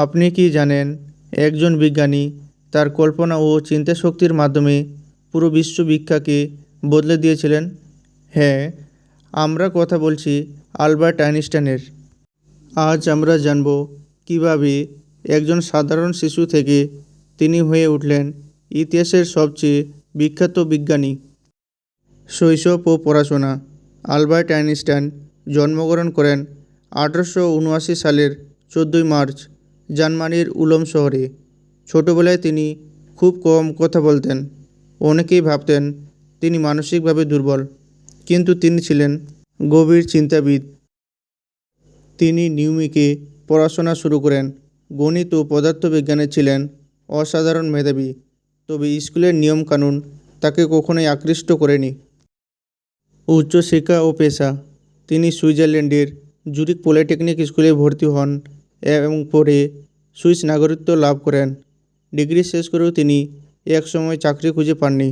আপনি কি জানেন, একজন বিজ্ঞানী তার কল্পনা ও চিন্তাশক্তির মাধ্যমে পুরো বিশ্ববিখ্যাকে বদলে দিয়েছিলেন? হ্যাঁ আমরা কথা বলছি আলবার্ট আইনস্টাইনের। আজ আমরা জানব কীভাবে একজন সাধারণ শিশু থেকে তিনি হয়ে উঠলেন ইতিহাসের সবচেয়ে বিখ্যাত বিজ্ঞানী। শৈশব ও পড়াশোনা, আলবার্ট আইনস্টাইন জন্মগ্রহণ করেন আঠারোশো উনআশি সালের চোদ্দোই মার্চ। জার্মানির উলম শহরে। ছোটোবেলায় তিনি খুব কম কথা বলতেন। অনেকেই ভাবতেন তিনি মানসিকভাবে দুর্বল, কিন্তু তিনি ছিলেন গভীর চিন্তাবিদ। তিনি নিউমিকে পড়াশোনা শুরু করেন। গণিত ও পদার্থবিজ্ঞানে ছিলেন অসাধারণ মেধাবী, তবে স্কুলের নিয়মকানুন তাকে কখনোই আকৃষ্ট করেনি। উচ্চশিক্ষা ও পেশা, তিনি সুইজারল্যান্ডের জুরিক পলিটেকনিক স্কুলে ভর্তি হন এবং পরে সুইস নাগরিকত্ব লাভ করেন। ডিগ্রি শেষ করেও তিনি একসময় চাকরি খুঁজে পাননি।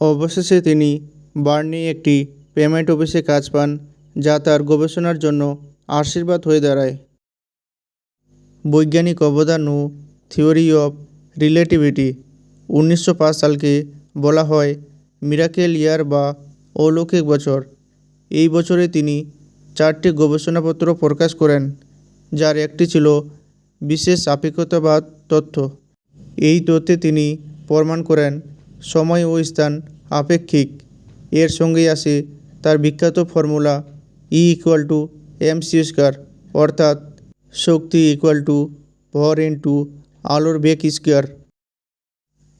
অবশেষে তিনি বার্নে একটি পেমেন্ট অফিসে কাজ পান, যা তার গবেষণার জন্য আশীর্বাদ হয়ে দাঁড়ায়। বৈজ্ঞানিক অবদান ও থিওরি অফ রিলেটিভিটি উনিশশো পাঁচ সালকে বলা হয় মিরাকেল ইয়ার বা অলৌকিক বছর। এই বছরে তিনি চারটি গবেষণাপত্র প্রকাশ করেন। যার একটি ছিল বিশেষ আপেক্ষতাবাদ তথ্য। এই তথ্যে তিনি প্রমাণ করেন, সময় ও স্থান আপেক্ষিক। এর সঙ্গেই আসে তার বিখ্যাত formula E equal to M C square অর্থাৎ শক্তি ইকুয়াল টু ভর ইন্টু আলোর বেগ স্কোয়ার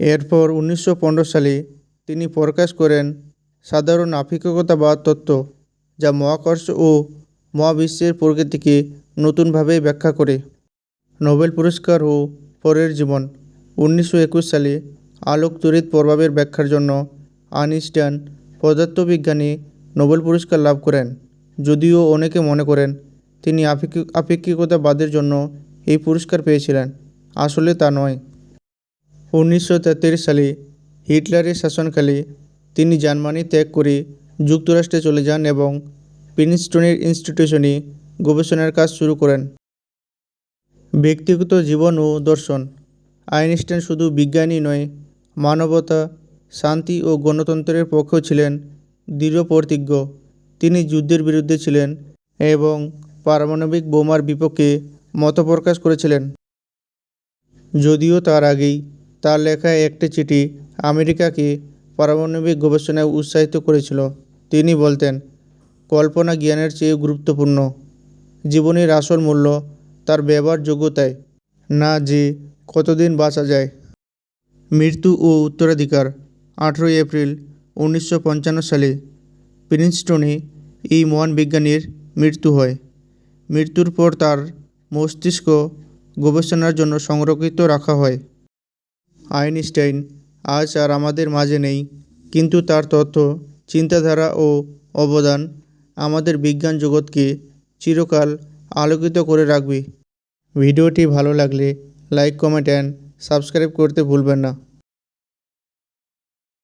এরপর উনিশশো পনেরো সালে তিনি প্রকাশ করেন সাধারণ আপেক্ষিকতাবাদ তত্ত্ব যা মহাকর্ষ ও মহাবিশ্বের প্রকৃতিকে নতুনভাবে ব্যাখ্যা করে। নোবেল পুরস্কার ও পরের জীবন। উনিশশো একুশ সালে আলোক তড়িৎ প্রভাবের ব্যাখ্যার জন্য আইনস্টাইন পদার্থবিজ্ঞানে নোবেল পুরস্কার লাভ করেন। যদিও অনেকে মনে করেন তিনি আপেক্ষিক, আপেক্ষিকতাবাদের জন্য এই পুরস্কার পেয়েছিলেন। আসলে তা নয়। উনিশশো সালে হিটলারের শাসনকালে তিনি জার্মানি ত্যাগ করে যুক্তরাষ্ট্রে চলে যান এবং প্রিন্সটনের ইনস্টিটিউশনে গবেষণার কাজ শুরু করেন। ব্যক্তিগত জীবন ও দর্শন। আইনস্টাইন শুধু বিজ্ঞানী নয়, মানবতা, শান্তি ও গণতন্ত্রের পক্ষেও ছিলেন দৃঢ় প্রতিজ্ঞ। তিনি যুদ্ধের বিরুদ্ধে ছিলেন এবং পারমাণবিক বোমার বিপক্ষে মত প্রকাশ করেছিলেন। যদিও তার আগেই তার লেখা একটি চিঠি আমেরিকাকে পারমাণবিক গবেষণায় উৎসাহিত করেছিল। তিনি বলতেন, কল্পনা জ্ঞানের চেয়ে গুরুত্বপূর্ণ। জীবনের আসল মূল্য তার ব্যবহারযোগ্যতায়। না যে কতদিন বাঁচা যায়। মৃত্যু ও উত্তরাধিকার, আঠেরোই এপ্রিল উনিশশো পঞ্চান্ন সালে প্রিন্সটনে এই মহান বিজ্ঞানীর মৃত্যু হয়। মৃত্যুর পর তার মস্তিষ্ক গবেষণার জন্য সংরক্ষিত রাখা হয়। আইনস্টাইন আজ আর আমাদের মাঝে নেই, কিন্তু তার তথ্য চিন্তাধারা ও অবদান আমাদের বিজ্ঞান জগৎকে চিরকাল আলোকিত করে রাখবি। ভিডিওটি ভালো লাগলে লাইক কমেন্ট অ্যান্ড সাবস্ক্রাইব করতে ভুলবেন না।